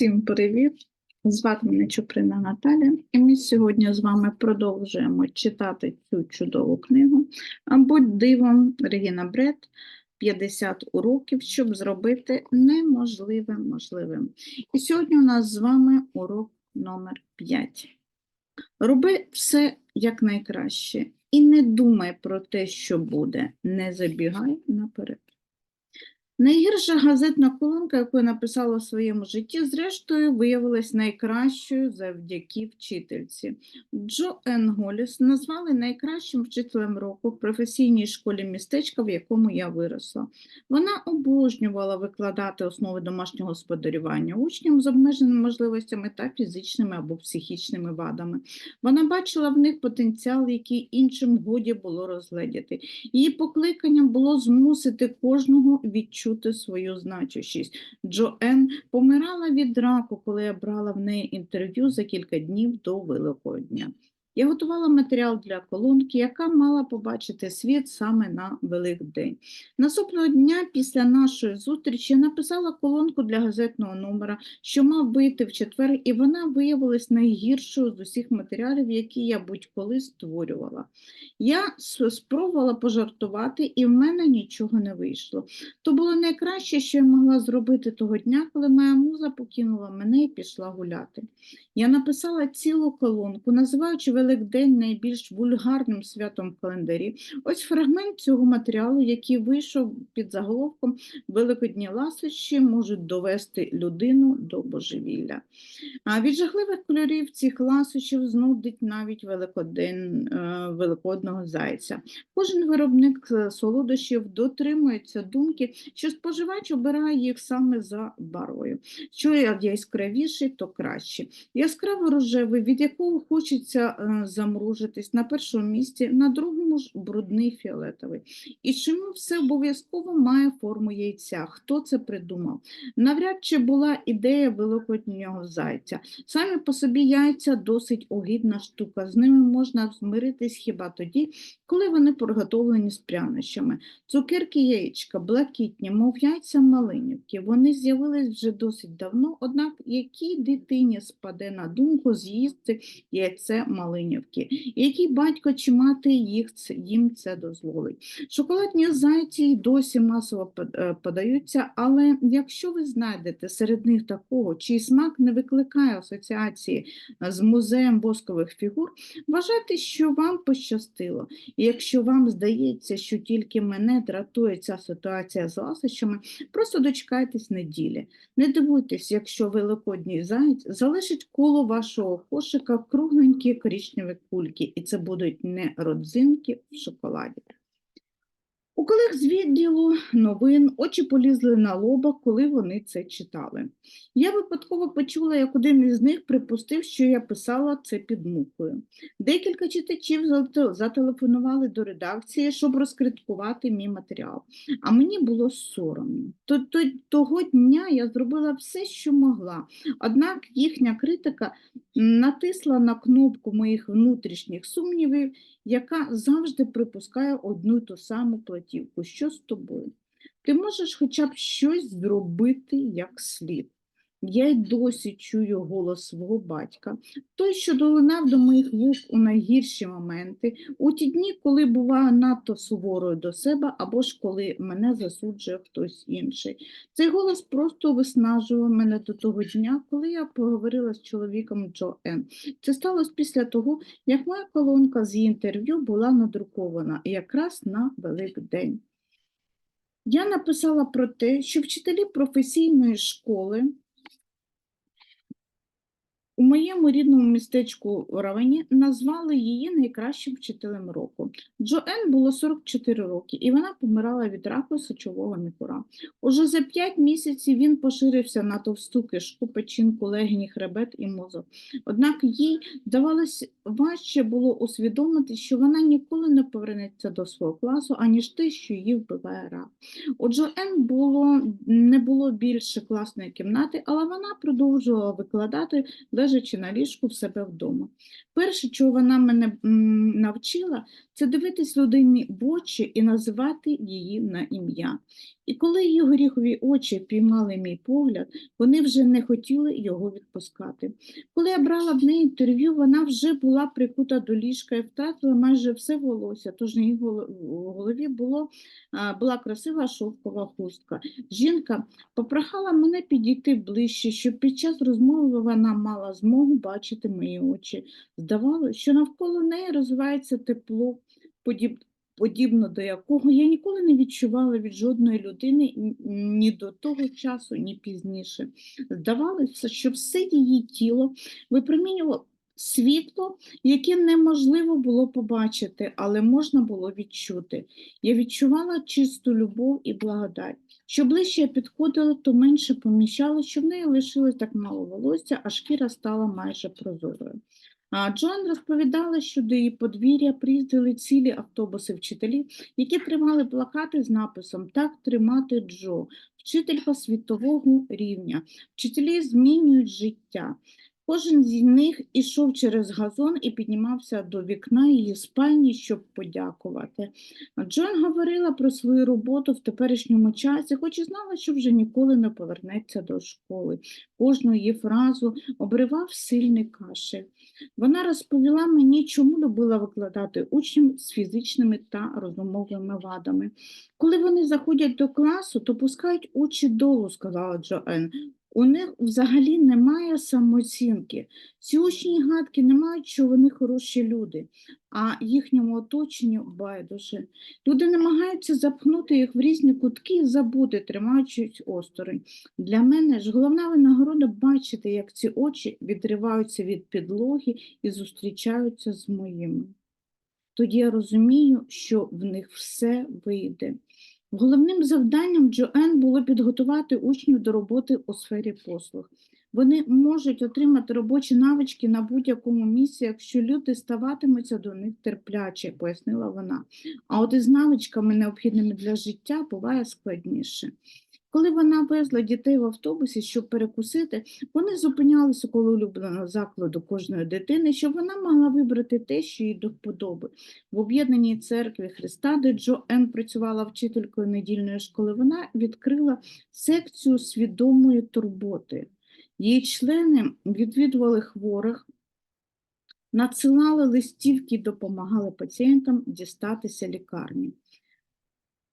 Всім привіт! Звати мене Чуприна Наталя, і ми сьогодні з вами продовжуємо читати цю чудову книгу. Будь дивом Регіна Бред 50 уроків, щоб зробити неможливе можливим. І сьогодні у нас з вами урок номер 5. Роби все якнайкраще і не думай про те, що буде. Не забігай наперед. Найгірша газетна колонка, яку я написала в своєму житті, зрештою виявилась найкращою завдяки вчительці. Джо Ен Голіс назвали найкращим вчителем року в професійній школі містечка, в якому я виросла. Вона обожнювала викладати основи домашнього господарювання учням з обмеженими можливостями та фізичними або психічними вадами. Вона бачила в них потенціал, який іншим годі було розгледіти. Її покликанням було змусити кожного відчути свою значущість. Джоен помирала від раку, коли я брала в неї інтерв'ю за кілька днів до Великого дня. Я готувала матеріал для колонки, яка мала побачити світ саме на Великдень. Наступного дня після нашої зустрічі написала колонку для газетного номера, що мав вийти в четвер, і вона виявилась найгіршою з усіх матеріалів, які я будь-коли створювала. Я спробувала пожартувати, і в мене нічого не вийшло. То було найкраще, що я могла зробити того дня, коли моя муза покинула мене і пішла гуляти. Я написала цілу колонку, називаючи Великдень найбільш вульгарним святом в календарі. Ось фрагмент цього матеріалу, який вийшов під заголовком Великодні ласощі можуть довести людину до божевілля. А від жахливих кольорів цих ласощів знудить навіть Великодень е, великодного зайця. Кожен виробник е, солодощів дотримується думки, що споживач обирає їх саме за барою. Що яскравіший, то краще. Яскраво рожевий, від якого хочеться е, замружитись на першому місці, на другому ж брудний фіолетовий. І чому все обов'язково має форму яйця? Хто це придумав? Навряд чи була ідея великоднього зайця. Самі по собі яйця досить огидна штука. З ними можна змиритись хіба тоді, коли вони приготовлені з прянощами. Цукерки яєчка, блакитні, мов яйця малинівки. Вони з'явились вже досить давно, однак якій дитині спаде на думку з'їсти яйце малинівки? Який батько чи мати їх, їм це дозволить? Шоколадні зайці досі масово е, подаються, але якщо ви знайдете серед них такого, чий смак не викликає асоціації е, з музеєм воскових фігур, вважайте, що вам пощастило. І якщо вам здається, що тільки мене дратує ця ситуація з ласощами, просто дочекайтесь неділі. Не дивуйтесь, якщо великодній заєць залишить коло вашого кошика кругленькі коричневі кульки, і це будуть не родзинки в шоколаді. У колег з відділу новин очі полізли на лоба, коли вони це читали. Я випадково почула, як один із них припустив, що я писала це під мукою. Декілька читачів зателефонували до редакції, щоб розкриткувати мій матеріал. А мені було соромно. То- то- Того дня я зробила все, що могла. Однак їхня критика натисла на кнопку моїх внутрішніх сумнівів, яка завжди припускає одну ту саму платівку. Що з тобою? Ти можеш хоча б щось зробити як слід. Я й досі чую голос свого батька, той, що долинав до моїх вух у найгірші моменти, у ті дні, коли буваю надто суворою до себе, або ж коли мене засуджує хтось інший. Цей голос просто виснажував мене до того дня, коли я поговорила з чоловіком Джо Ен. Це сталося після того, як моя колонка з інтерв'ю була надрукована якраз на Великдень. Я написала про те, що вчителі професійної школи у моєму рідному містечку Равені назвали її найкращим вчителем року. Джоен було 44 роки, і вона помирала від раку сечового мікура. Уже за 5 місяців він поширився на товсту кишку, печінку, легені, хребет і мозок. Однак їй здавалось важче було усвідомити, що вона ніколи не повернеться до свого класу, аніж те, що її вбиває рак. У Джоен було, не було більше класної кімнати, але вона продовжувала викладати, лежачи на ліжку в себе вдома. Перше, чого вона мене навчила, це дивитись людині в очі і називати її на ім'я. І коли її горіхові очі піймали мій погляд, вони вже не хотіли його відпускати. Коли я брала в неї інтерв'ю, вона вже була прикута до ліжка і втратила майже все волосся, тож на її голові було, була красива шовкова хустка. Жінка попрохала мене підійти ближче, щоб під час розмови вона мала змогу бачити мої очі. Здавалося, що навколо неї розвивається тепло, подіб... подібно до якого я ніколи не відчувала від жодної людини ні до того часу, ні пізніше. Здавалося, що все її тіло випромінювало світло, яке неможливо було побачити, але можна було відчути. Я відчувала чисту любов і благодать. Що ближче я підходила, то менше поміщала, що в неї лишилось так мало волосся, а шкіра стала майже прозорою. А Джоан розповідала, що до її подвір'я приїздили цілі автобуси вчителів, які тримали плакати з написом Так тримати Джо, вчителька світового рівня. Вчителі змінюють життя. Кожен з них ішов через газон і піднімався до вікна її спальні, щоб подякувати. Джон говорила про свою роботу в теперішньому часі, хоч і знала, що вже ніколи не повернеться до школи. Кожну її фразу обривав сильний кашель. Вона розповіла мені, чому любила викладати учням з фізичними та розумовими вадами. Коли вони заходять до класу, то пускають очі долу, сказала Джоен. У них взагалі немає самооцінки. Ці учні гадки не мають, що вони хороші люди, а їхньому оточенню байдуже. Люди намагаються запхнути їх в різні кутки і забути, тримаючись осторонь. Для мене ж головна винагорода бачити, як ці очі відриваються від підлоги і зустрічаються з моїми. Тоді я розумію, що в них все вийде. Головним завданням Джоен було підготувати учнів до роботи у сфері послуг. Вони можуть отримати робочі навички на будь-якому місці, якщо люди ставатимуться до них терпляче, пояснила вона. А от із навичками, необхідними для життя, буває складніше. Коли вона везла дітей в автобусі, щоб перекусити, вони зупинялися коло улюбленого закладу кожної дитини, щоб вона могла вибрати те, що їй до вподоби. В об'єднаній церкві Христа, де Джо Ен працювала вчителькою недільної школи, вона відкрила секцію свідомої турботи. Її члени відвідували хворих, надсилали листівки допомагали пацієнтам дістатися лікарні.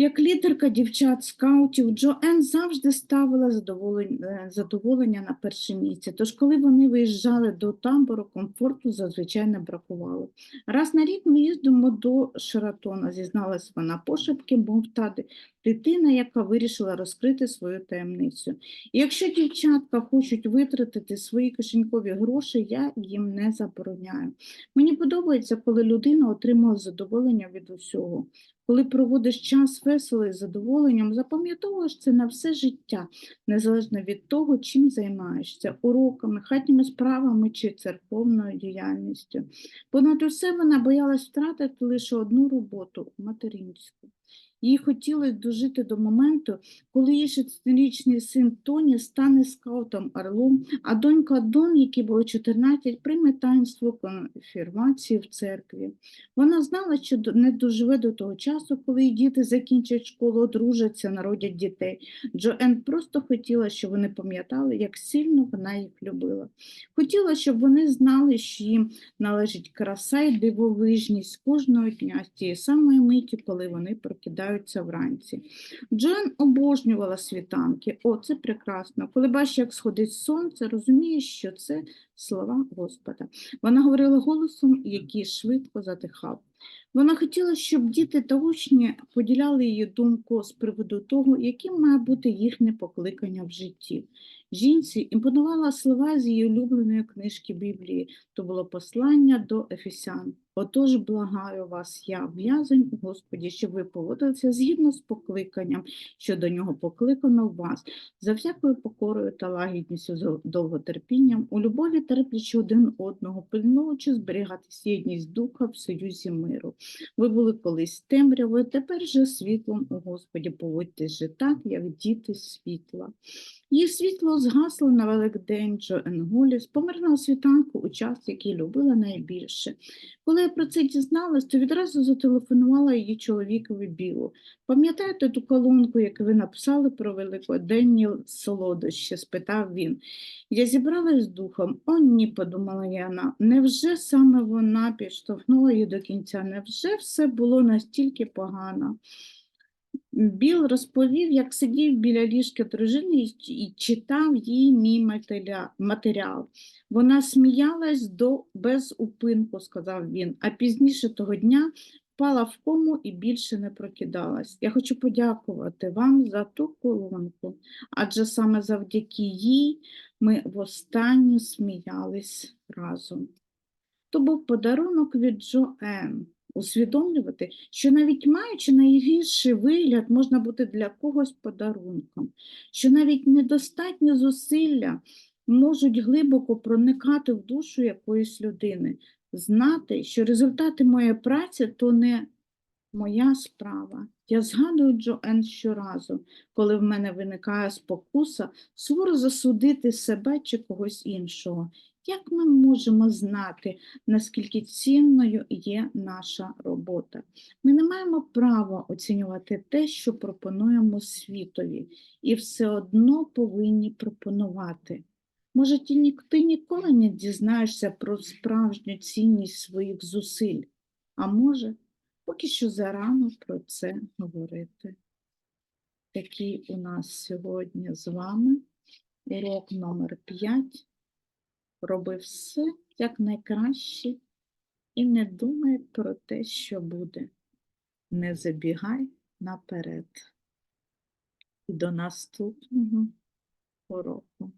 Як лідерка дівчат-скаутів, Джоен завжди ставила задоволення, е, задоволення на перше місце. Тож, коли вони виїжджали до табору, комфорту зазвичай не бракувало. Раз на рік ми їздимо до Шератона, зізналась вона пошепки, бо та дитина, яка вирішила розкрити свою таємницю. І якщо дівчатка хочуть витратити свої кишенькові гроші, я їм не забороняю. Мені подобається, коли людина отримує задоволення від усього. Коли проводиш час весело і задоволенням, запам'ятовуєш це на все життя, незалежно від того, чим займаєшся уроками, хатніми справами чи церковною діяльністю. Понад усе вона боялась втратити лише одну роботу материнську. Їй хотілося дожити до моменту, коли її 16-річний син Тоні стане скаутом орлом, а донька Дон, якій було 14, прийме таїнство конфірмації в церкві. Вона знала, що не доживе до того часу, коли її діти закінчать школу, одружаться, народять дітей. Джоен просто хотіла, щоб вони пам'ятали, як сильно вона їх любила. Хотіла, щоб вони знали, що їм належить краса і дивовижність кожного дня з тієї самої миті, коли вони прокидаються вранці. Джоен обожнювала світанки. О, це прекрасно. Коли бачиш, як сходить сонце, розумієш, що це слова Господа. Вона говорила голосом, який швидко затихав. Вона хотіла, щоб діти та учні поділяли її думку з приводу того, яким має бути їхнє покликання в житті. Жінці імпонувала слова з її улюбленої книжки Біблії. То було послання до Ефесян. Отож, благаю вас, я в'язень Господі, щоб ви поводилися згідно з покликанням, що до нього покликано вас, за всякою покорою та лагідністю, з довготерпінням, у любові терплячи один одного, пильнуючи зберігатись єдність духа в союзі миру. Ви були колись темрявою, тепер же світлом у Господі поводьтесь же так, як діти світла. Її світло згасло на Великдень Джо Енголі з помирного світанку у час, який любила найбільше. Коли я про це дізналась, то відразу зателефонувала її чоловікові Білу. Пам'ятаєте ту колонку, яку ви написали про великоденні солодощі? спитав він. Я зібралась з духом. О, ні, подумала Яна. Невже саме вона підштовхнула її до кінця? Невже все було настільки погано? Біл розповів, як сидів біля ліжка дружини і, читав їй мій матеріал. Вона сміялась до без упинку, сказав він, а пізніше того дня впала в кому і більше не прокидалась. Я хочу подякувати вам за ту колонку, адже саме завдяки їй ми востаннє сміялись разом. То був подарунок від Джоен. Усвідомлювати, що навіть маючи найгірший вигляд, можна бути для когось подарунком, що навіть недостатні зусилля можуть глибоко проникати в душу якоїсь людини, знати, що результати моєї праці то не моя справа. Я згадую Джоен щоразу, коли в мене виникає спокуса суворо засудити себе чи когось іншого. Як ми можемо знати, наскільки цінною є наша робота? Ми не маємо права оцінювати те, що пропонуємо світові, і все одно повинні пропонувати. Може, ти, ніколи не дізнаєшся про справжню цінність своїх зусиль, а може, поки що зарано про це говорити. Такий у нас сьогодні з вами урок номер 5. Роби все як найкраще і не думай про те, що буде. Не забігай наперед. І до наступного уроку.